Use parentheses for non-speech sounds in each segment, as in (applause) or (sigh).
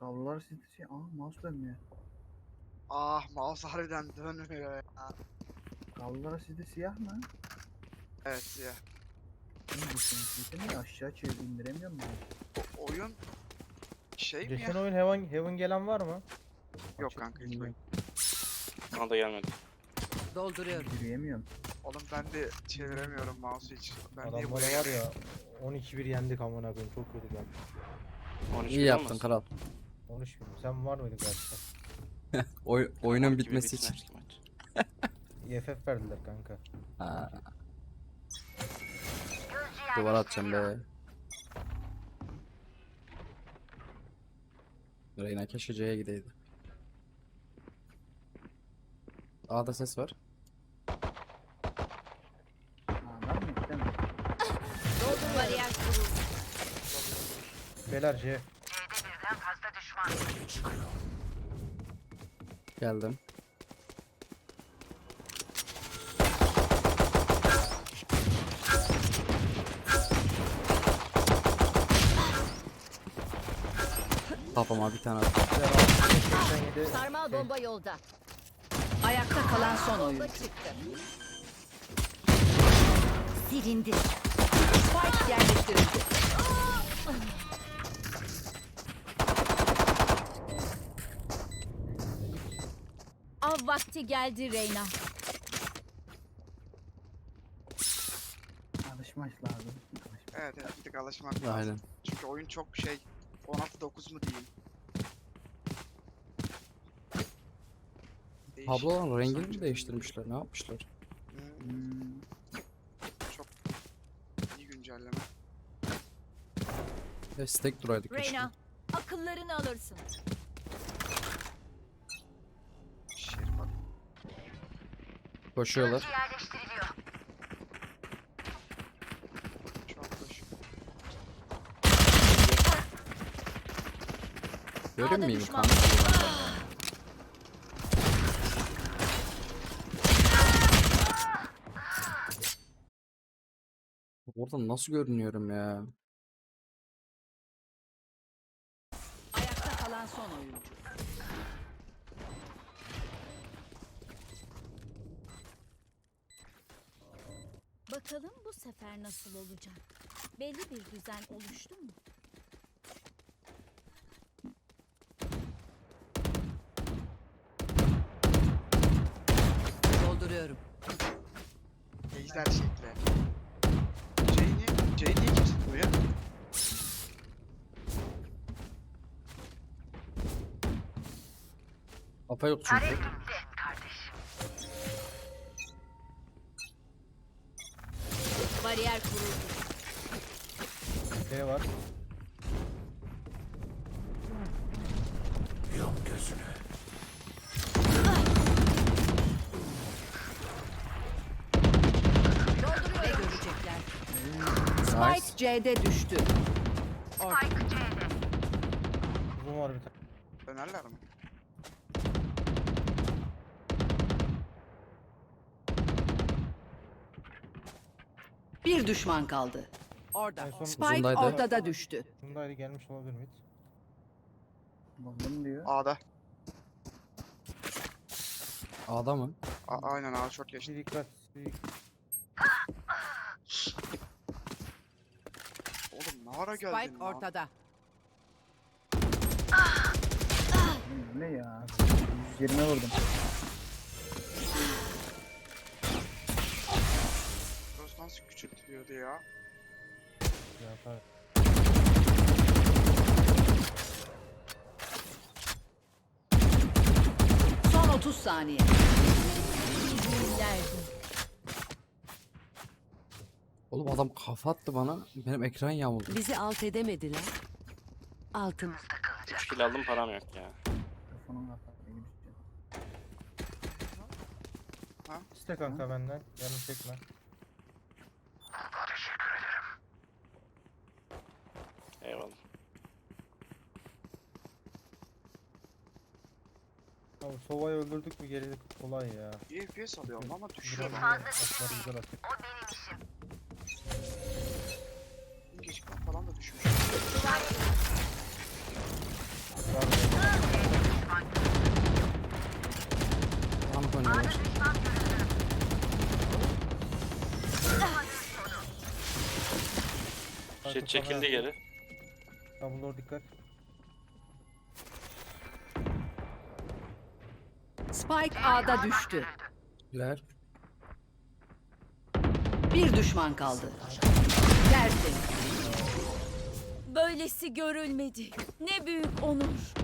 Kablolar sitesi. Aa mouse dönmüyor. Ah mouse harbiden dönmüyor ya. Kablolar sitesi siyah mı? Evet sitesi mi? Aşağı çevir indiremiyorum ben. O oyun şey mi Geçen ya? oyun Heaven, Heaven gelen var mı? Yok kanka hiç Bilmiyorum. Bana da gelmedi. Dolduruyorum. Yürüyemiyorum. Oğlum ben de çeviremiyorum mouse'u hiç. Ben niye Adamlara buraya var ya 12-1 yendik amına koyayım çok kötü geldi. 13 İyi bin yaptın olmasın? kral. 13 bin. Sen var mıydın karşıda? (laughs) Oy, oyunun bitmesi için. maç. (laughs) EFF verdiler kanka. Ha. Duvar atacağım be. Reyna keşke C'ye gideydi. A'da ses var. Bariyer kuruldu. Beyler C. Geldim. Kafama bir tane attım. 87. Sarmal bomba yolda. Ayakta kalan son oyuncu. çıktı. Silindi. Spike yerleştirildi. Vakti geldi Reyna. Alışmak lazım. Alışmak. Evet evet bir tık alışmak lazım. Aynen. Çünkü oyun çok şey 16-9 mu diyeyim. Değişik. Tabloların rengini mi değiştirmişler? Ne yapmışlar? Hmm, çok iyi güncelleme. Destek duraydık. Reyna, akıllarını alırsın. Koşuyorlar. Çok hoş. Görünmeyeyim düşman. kanka. Oradan nasıl görünüyorum ya? Nasıl olacak? Belli bir düzen oluştu mu? Dolduruyorum. Ejder şekli. Jane'i, Jane'i kim tutmuyor? Kafa yok çünkü. C'de düştü. Uzun var bir tane. Dönerler mi? Bir düşman kaldı. Orada. En son Spike uzundaydı. ortada düştü. Bundaydı gelmiş olabilir mid. Buldum diyor. A'da. A'da mı? A aynen A çok geçti. Bir dikkat. Bir... Oğlum ne ara geldin Spike lan? ortada. Ne ya? 120 vurdum. Burası nasıl küçültülüyordu ya? Ya, tabii. Son 30 saniye. Oğlum adam kafa attı bana. Benim ekran yamuldu. Bizi alt edemediler. Altımızda 3 kill aldım param yok ya. Telefonun kapattı gibi düşüyor. İste kanka benden. Yanım çekme. Eyvallah. Abi Sova'yı öldürdük mü gerilik kolay ya. Bir FPS alıyorum ama düşüyor Güzel lan. atları güzel düşmüş. Şey çekildi geri. Dumbledore dikkat. Spike A'da düştü. Güler. Bir düşman kaldı. Dersin. Böylesi görülmedi. Ne büyük onur.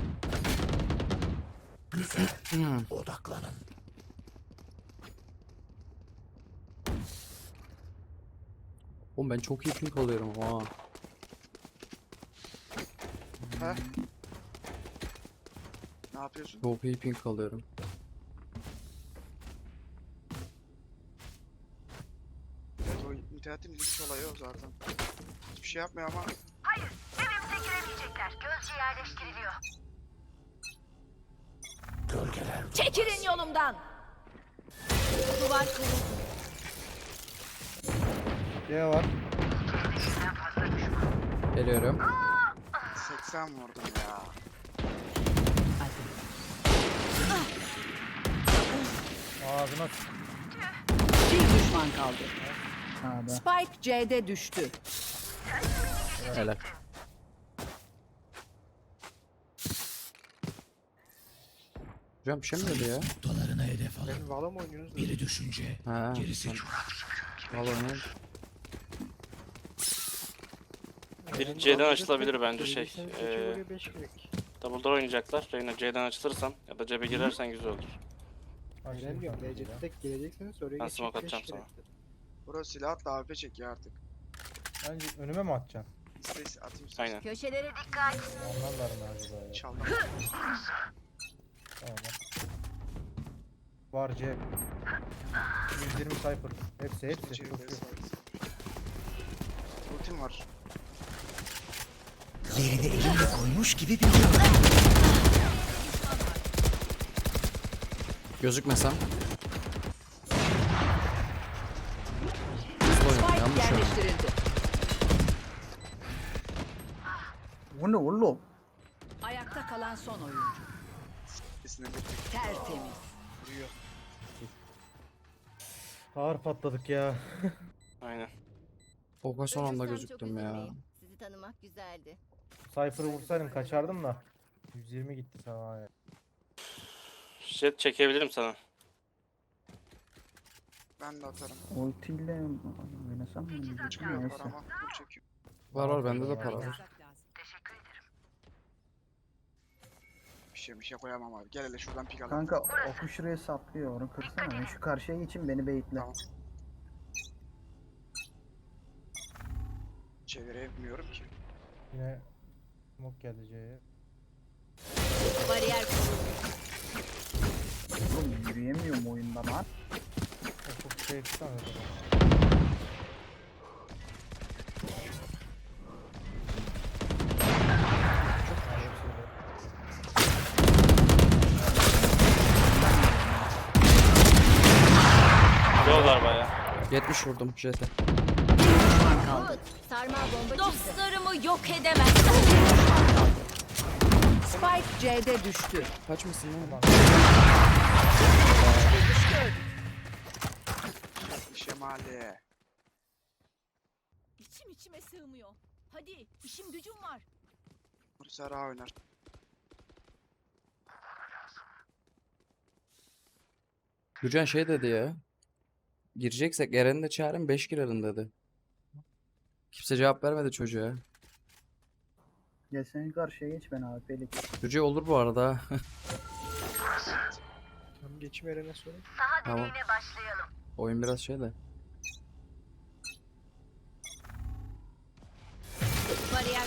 Oğlum ben çok iyi pink alıyorum. Aa. He? Ne yapıyorsun? Çok iyi pink alıyorum. Evet o internetin ilginç olayı o zaten. Hiçbir şey yapmıyor ama Evimize giremeyecekler. Gözcü yerleştiriliyor. Çekilin yolumdan. Duvar kuruldu. C var. Geliyorum. 80 vurdum ya. Ağzına Bir düşman kaldı. Sağda. Spike C'de düştü. Helal. Hocam bir şey mi dedi ya? Benim Valo mu oynuyorsunuz? da? Ha. Gerisi Vallahi Biri C'den açılabilir bence şey. Eee Double door oynayacaklar. Reyna C'den açılırsan ya da cebe girersen güzel olur. Ya. BC'de tek gelecekseniz oraya Ben geçip smoke atacağım sana. Bro silah atla AWP çek ya artık. Bence önüme mi atacaksın? İste atayım. Aynen. Köşelere dikkat. Ondan da mı acaba ya? Çaldım. (laughs) Tamam. Var C. 120 Cypher. Hepsi hepsi. Çok iyi. Ultim var. Gözükmesem. Hızlı oynadım Spike yanlış oynadım. yerleştirildi. Bu ne oğlum? Ayakta kalan son oyuncu. İkisine bir tek Tertemiz. vuruyor. Ağır patladık ya. Aynen. Oka son anda Ölürsem çok gözüktüm ya. üzülmeyin. Sizi tanımak güzeldi. Cypher'ı vursaydım kaçardım da. 120 gitti sana ya. Jet çekebilirim sana. Ben de atarım. Ultiyle oynasam mı? diyecektim, Çıkmıyor Neyse. Dur. Var var bende de para var. Şey bir şey koyamam abi. Gel hele şuradan pik alalım. Kanka oku şuraya saplıyor. Onu kırsana. Ben şu karşıya geçeyim beni beyitle. Tamam. Çeviremiyorum ki. Yine smoke geldi C'ye. Bariyer kuruldu. Oğlum yürüyemiyorum oyunda lan. Çok şey tutsana o zaman. Ha, hepsi öyle. Yollar baya. 70 vurdum çıktı. Dostlarımı yok edemezsin. Spike C'de düştü. Kaç mısın lan? Şemali. İçim içime sığmıyor. Hadi işim gücüm var. Sara oynar. Gürcan şey dedi ya. Gireceksek Eren'i de çağırın 5 girelim dedi. Kimse cevap vermedi çocuğa. Gel sen karşıya geç ben abi pelik. Çocuğa olur bu arada. Tamam geçim Eren'e söyle. Saha Tamam. deneyine başlayalım. Oyun biraz şey de. Bariyer.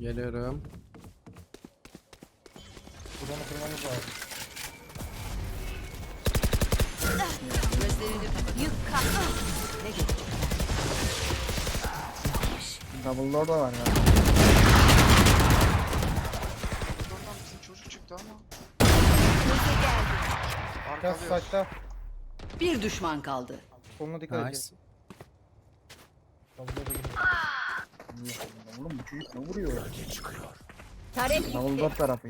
Geliyorum. Buradan kırmamız lazım. Gözlerini kapat. Yük kalk. Ne geçecek? Double door da var ya. Oradan bizim çocuk çıktı ama. Göze geldi. Saçta Arkalıyor. saçta. Bir düşman kaldı. Soluna dikkat Nice. et. Double gidiyor. Allah Allah. Oğlum bu çocuk ne vuruyor? Tarek. Double door tarafı.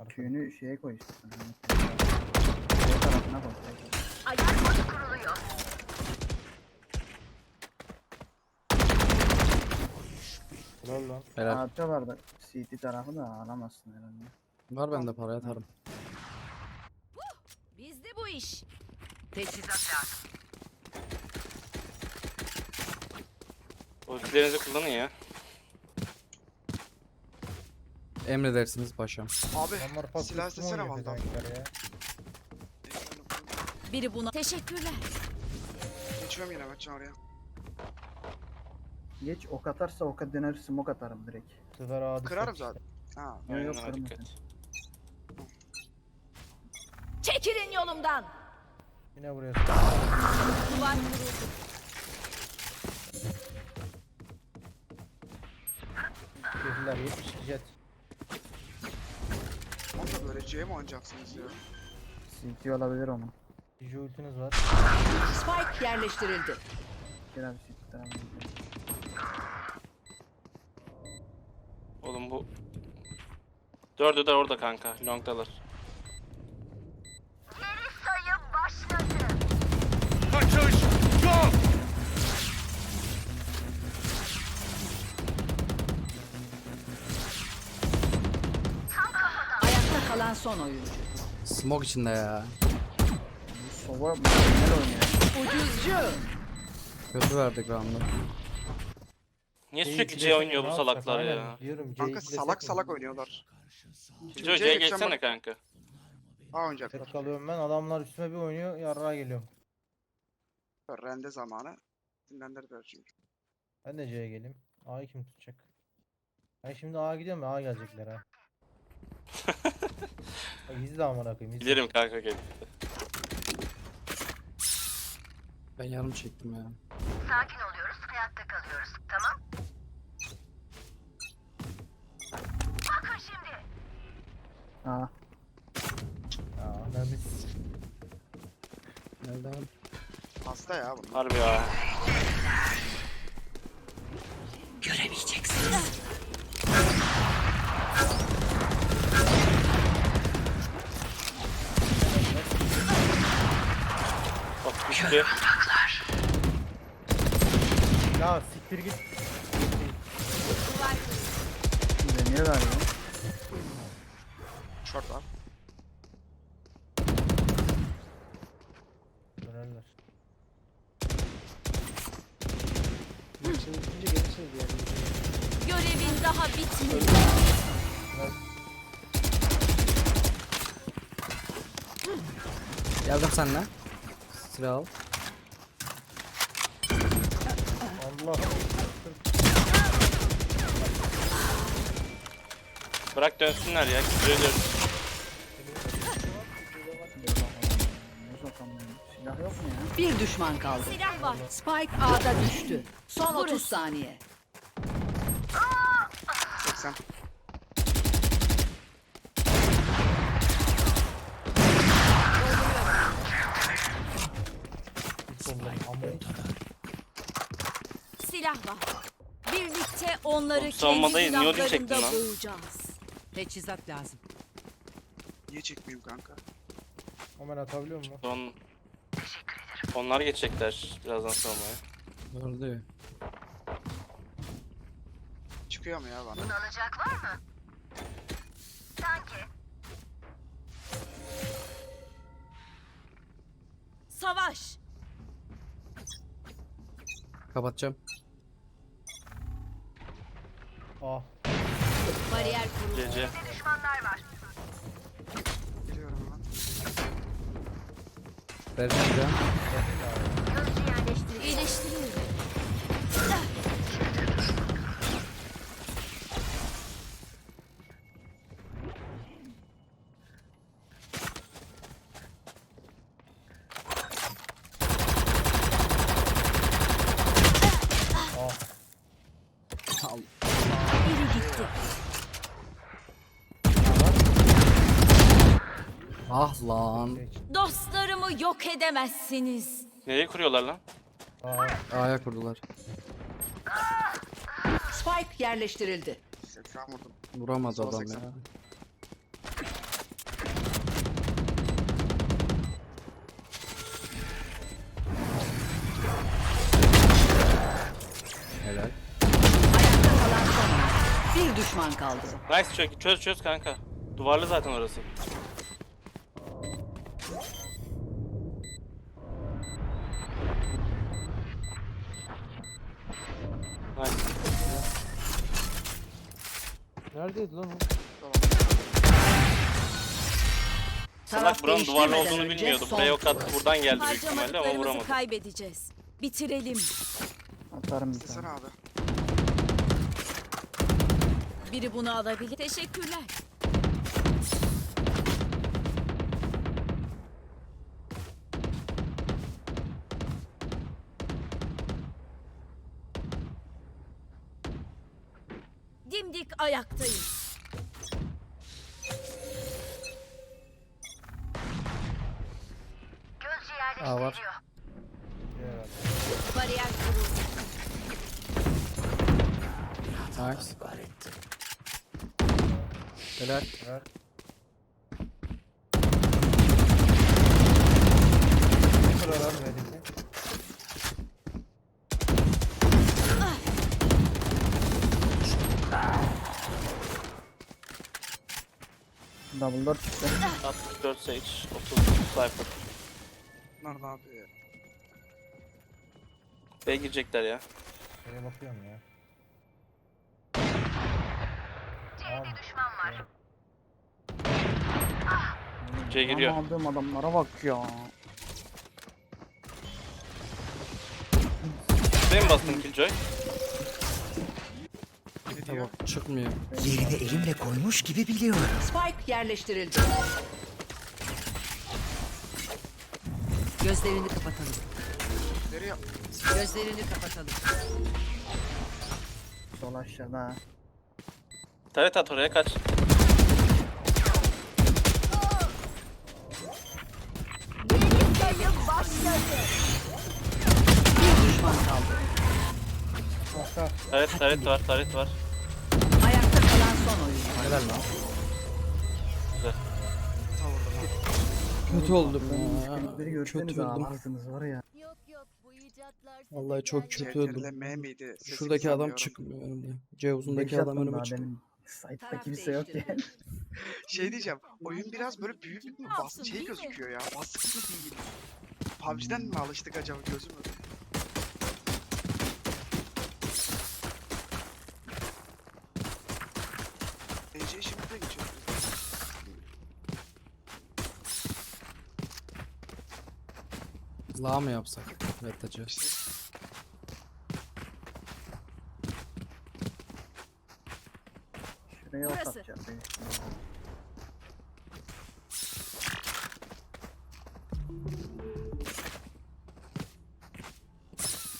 Arkada. Tüyünü şeye koy işte. O tarafına. Alarm botu kuruluyor. Helal lan. Helal. Arka vardı. CT tarafı da alamazsın herhalde. Var bende para atarım. Bizde bu iş. Teçhizat lazım. Ultilerinizi kullanın ya. Emredersiniz paşam. Abi Onlar pas silah üstüme oynuyor valla. pezevenkler ya. Biri buna teşekkürler. Geçiyorum yine Mertcan oraya. Geç ok atarsa oka döner smoke atarım direkt. Bu sefer adi Kırarım seçti. zaten. Ha. Yok yok kırmasın. dikkat. Çekilin yolumdan. Yine buraya Duvar kuruldu. Girdiler 72 jet. Böyle C mi oynayacaksınız ya? CT olabilir onun. Bir ultiniz var. Spike yerleştirildi. Gel abi CT tarafı. Oğlum bu... Dördü de orada kanka. Long'dalar. Son oyuncu. Smoke içinde ya. Sova mükemmel oynuyor. Ucuzcu. Kötü verdik round'u. Niye sürekli C oynuyor bu salaklar ya? Diyorum, Kanka salak salak oynuyorlar. Joe C'ye geçsene kanka. A oynayacaklar. Tek kalıyorum ben. Adamlar üstüme bir oynuyor. Yarrağa geliyorum. Rende zamanı. Dinlendirdiler çünkü. Ben de C'ye geleyim. A'yı kim tutacak? Ben şimdi A'ya gidiyorum ya A gelecekler ha. (laughs) İzle amına koyayım. izle. Bilirim kanka gel. Ben yarım çektim ya. Sakin oluyoruz, hayatta kalıyoruz. Tamam? Bakın şimdi. Aa. Ya ananız. Nereden? Hasta ya bunlar. Harbi ya. Düştü. Ya siktir git. Deniyor galiba. Short var. Dönerler. Görevin daha bitmedi. Geldim seninle. Silah al. Bırak dönsünler ya. Silah yok mu ya? Bir düşman kaldı. Silah var. Spike A'da düştü. Son 30 saniye. 80. Hiç olmadı. Amına. Silah var. Birlikte onları savunmadayız, niye çektin lan? boğacağız. Teçhizat lazım. Niye çekmeyeyim kanka? Ömer atabiliyor musun? Son... Onlar geçecekler birazdan savunmaya. Gördü. Çıkıyor mu ya bana? Bunu alacak var mı? Sanki. Savaş. Kapatacağım. Ah. Bariyer kuruldu. CC. Düşmanlar var. Geliyorum lan. Vereceğim can. Gözcü yerleştirildi. İyileştiriyorum. gitti. Ah lan. Dostlarımı yok edemezsiniz. Neye kuruyorlar lan? A'ya kurdular. Spike yerleştirildi. Şu an vurdum. Vuramaz adam ya. Helal ya. düşman kaldı. Nice çöz, çöz çöz kanka. Duvarlı zaten orası. Nice. Neredeydi lan o? Salak buranın duvarlı değiştirmeden olduğunu önce bilmiyordu. son Buraya ok attı. Buradan geldi büyük ihtimalle ama Harcamadıklarımızı vuramadı. kaybedeceğiz. Bitirelim. Atarım bir tane. abi. Biri bunu alabilir. Teşekkürler. Dimdik ayaktayız. Helal. Evet. Ne kadar abi Melike? Double door çıktı. 64 Sage, 30 Cypher. Bunlar ne yapıyor ya? B'ye girecekler ya. Şeye bakıyorum ya. Tamam. Düşman var. C giriyor. Ama aldığım adamlara bak ya. Buraya mı bastın Killjoy? Tamam çıkmıyor. Yerini elimle koymuş gibi biliyorum. Spike yerleştirildi. Gözlerini kapatalım. Nereye? Gözlerini kapatalım. Sol aşağıda. Taret at oraya kaç. Taret taret var taret var. Ayakta kalan son oyuncu. Helal lan. Kötü oldum ya. Kötü oldum. var ya. Yok yok bu icatlar Vallahi çok kötü oldum. Miydi? Şuradaki adam sanıyorum. çıkmıyor önümde. C uzundaki adam önüme demin. Site'da Taraf kimse yok ya. Şey diyeceğim. Oyun biraz böyle büyük mü? Bas şey gözüküyor ya. Basık mı değil? PUBG'den mi alıştık acaba gözüm La mı yapsak? Vettacı. Şuraya ok Burası. atacağım.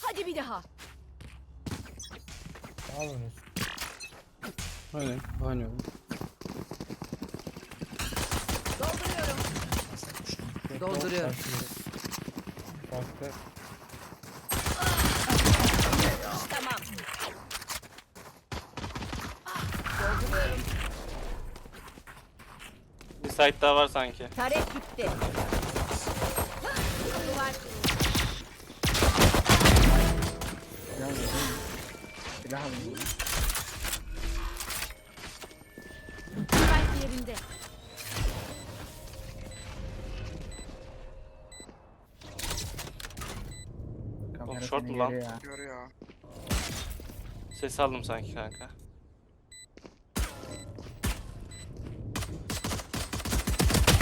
Hadi bir daha. Ne yapıyorsunuz? Aynen. Aynen. Dolduruyorum. Baktı. Tamam. Bir site daha var sanki. Taret gitti. Duvar Silah short mu lan? görüyor ya. görüyor. Ses aldım sanki kanka.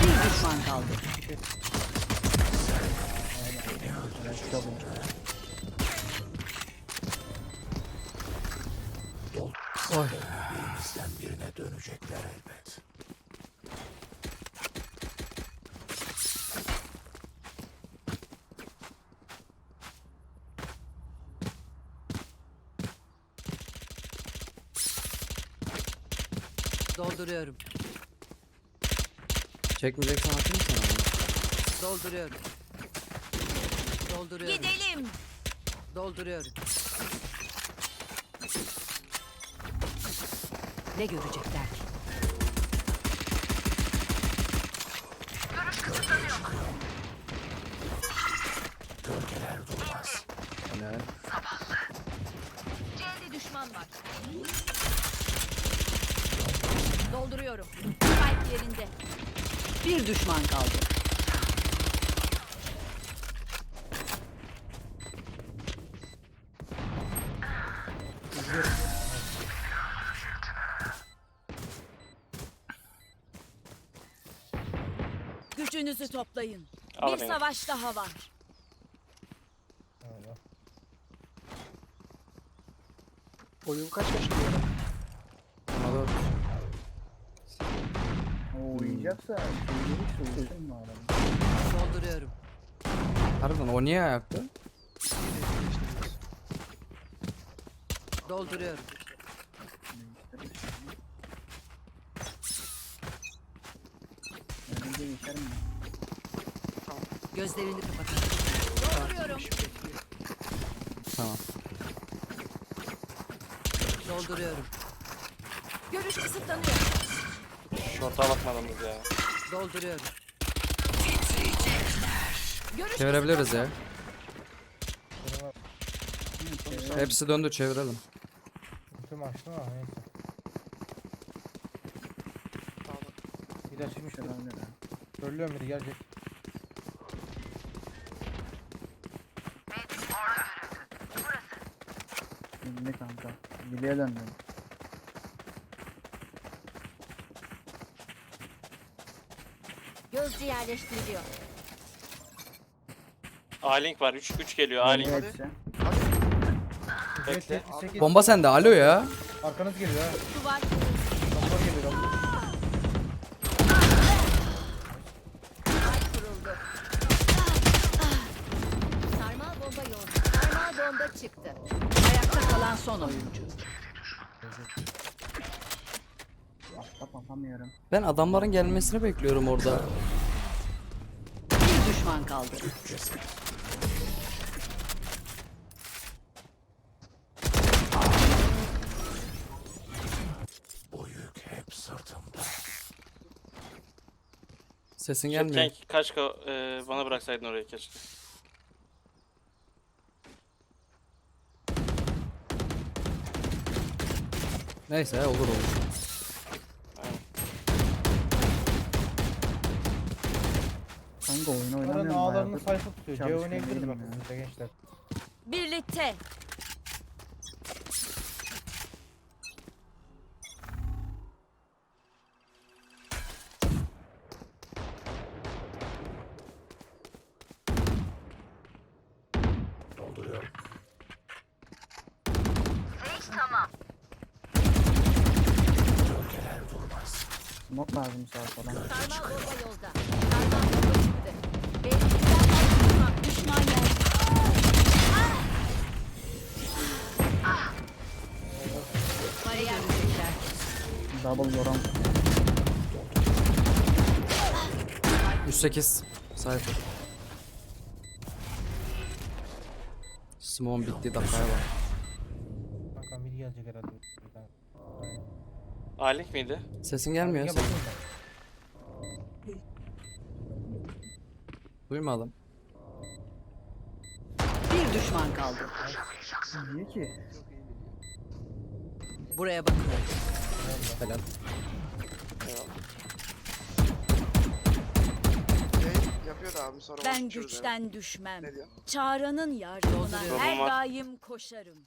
Bir düşman kaldı. Alayım. Bizden birine dönecekler elbet. Dolduruyorum. Çekmeyeceksen atayım sana. Dolduruyorum. Dolduruyorum. Gidelim. Dolduruyorum. Ne görecekler ki? Dolduruyorum. Spike yerinde. Bir düşman kaldı. Gücünüzü toplayın. Al Bir beni. savaş daha var. Oyun kaç kaç diyor? Bana dört. O uyuyacaksa uyuyacaksa uyusun mu adam? Dolduruyorum. Harbiden o niye ayakta? Dolduruyorum. Geçerim? Gözlerini kapatın. Dolduruyorum. Tamam. Dolduruyorum. Görüş kısıtlanıyor. Şorta bakmadınız ya. Dolduruyorum. Çevirebiliriz ya. Hepsi döndü çevirelim. Ultim açtım ama neyse. Bir de çıkmış. De. Söylüyorum biri gelecek. Şimdi kanka. Geriye döndüm. Gözcü yerleştiriliyor. A-Link var. 3 3 geliyor A-Link. Bekle. 78. Bomba sende alo ya. Arkanız geliyor ha. Duvar. Doktor geliyor. kuruldu. Sarmal bomba yolda. Sarmal bomba çıktı. Ayakta kalan son oyuncu. Ben adamların gelmesini bekliyorum orada. Düşman kaldı. Bu yük hep sırtımda. Sesin gelmiyor. Kenk kaç ka e, bana bıraksaydın orayı keşke. Neyse olur olur. Kanka oyunu Onların oynamıyorum ağlarını bayağıdır. sayfa tutuyor. C Çalışkan oynayabiliriz değilim bak ya. biz de gençler. Birlikte. Smoke lazım sağa sola. Sarmal bomba yolda. Düşman. Geldi. Bariyer görecekler. Double yoram. 108. Sayfa. Simon bitti dakikaya bak. Kanka biri gelecek herhalde. A-Link miydi? Sesin gelmiyor ben. Duymadım. Bir düşman kaldı. Niye ki? Buraya bakıyorum. Helal. Yapıyor da sonra Ben güçten düşmem. Ne diyor? Çağrı'nın yardımına her var. daim koşarım.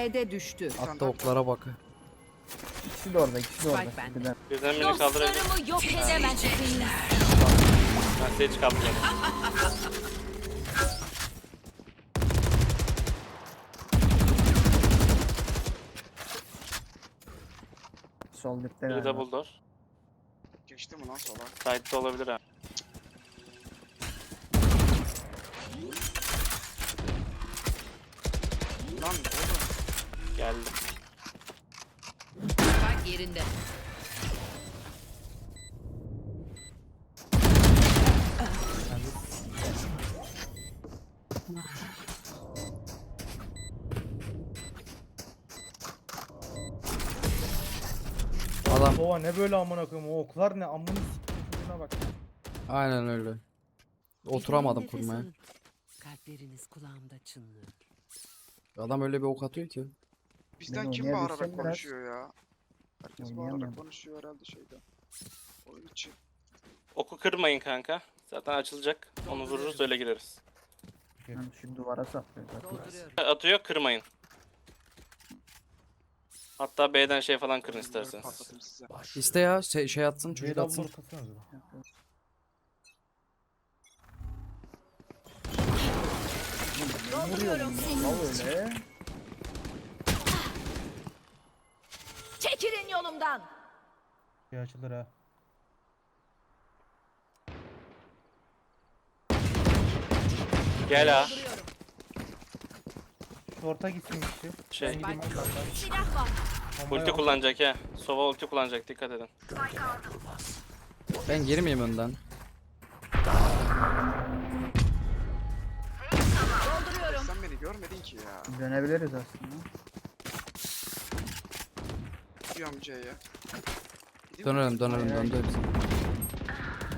C'de düştü. Atla oklara bak. İkisi de orada, ikisi de orada. Spike bende. Birden. Birden beni kaldırabilir. Dostlarımı yok edemezsiniz. Ben size hiç kaldırmadım. Sol dipte Biri galiba. double door. Geçti mi lan sola? Side'de olabilir ha. Lan oğlum. Geldi. Spike yerinde. Adam Baba ne böyle amına koyayım o oklar ne amına s***ine bak. aynen öyle. Oturamadım kurmaya. Kalpleriniz kulağımda çınlıyor. Adam öyle bir ok atıyor ki. Bizden Ben kim oynayabilsem bağırarak biraz. konuşuyor ya? Herkes Oynayamıyorum. bağırarak konuşuyor herhalde şeyde. Oyun içi. Oku kırmayın kanka. Zaten açılacak. Onu vururuz öyle gireriz. Yani şu duvara saplıyor zaten. Dolduruyorum. Atıyor kırmayın. Hatta B'den şey falan kırın isterseniz. Patlatayım size. İste ya şey, şey atsın çocuk double atsın. door kasana acaba. Ne vuruyorum ya? Al öyle. Çekilin yolumdan. Bir açılır ha. Gel ha. Dolduruyorum. Şu orta gitsin işte. Şey. Silah var. Ulti kullanacak ya. Sova ulti kullanacak dikkat edin. Ben girmeyeyim önden. Dolduruyorum. Sen beni görmedin ki ya. Dönebiliriz aslında. Gidiyorum C'ye. Mi? Dönelim dönelim döndü hepsi.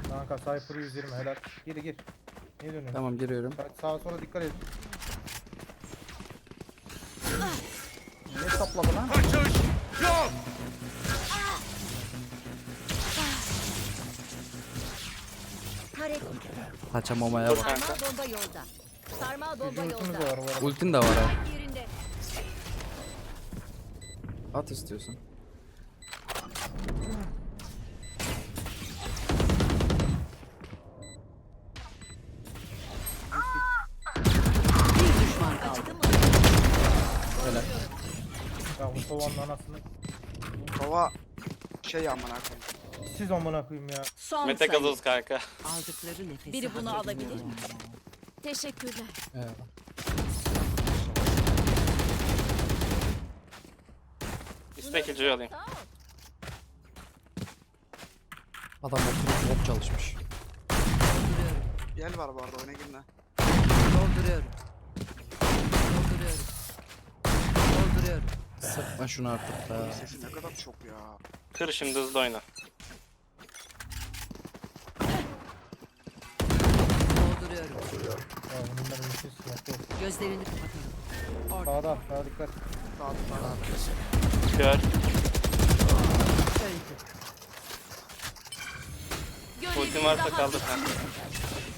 Kanka Cypher 120 helal. Gir gir. Niye dönüyorsun? Tamam giriyorum. Bak sağa sola dikkat et. Ne sapladı lan? Taret. Kaçamamaya bak. Sarmal bomba yolda. Sarmal bomba Bizim ultimiz yolda. var bu arada. Ultin de var ha. Yerinde. At istiyorsan. Sovanın anasını. Baba şey amına koyayım. Siz amına koyayım ya. Son Mete sayı. gazoz kanka. Aldıkları nefesi Biri bunu alabilir mi? Teşekkürler. Evet. İstek ilceyi alayım. Adam oturup ok çalışmış. Gel var bu arada oyuna girme. Dolduruyorum. Dolduruyorum. Sıkma şunu artık da. Sesi ne kadar çok ya. Kır şimdi hızlı oyna. Dolduruyorum. Ya bunların bir şey sıkıntı yok. Gözlerini kapatalım. Orada. Sağda sağa dikkat. Sağ sağ. Gör. Görevim Ultin varsa kaldır kanka.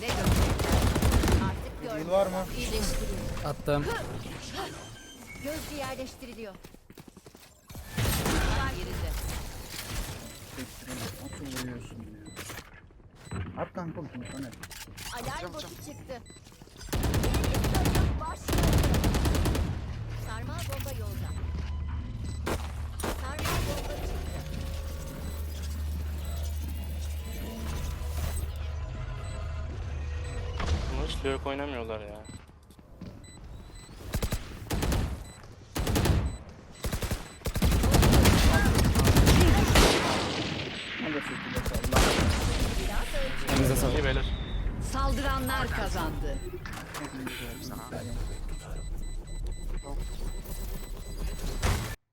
Ne görecek? Artık Heal gördüm. var mı? Attım. Gözcü yerleştiriliyor. Yerinde. Nasıl vuruyorsun ya? At kanka ultini sonra. Alarm botu çıktı. Yeni başlıyor. Sarmal bomba yolda. Sarmal bomba çıktı. Bunlar hiç oynamıyorlar ya.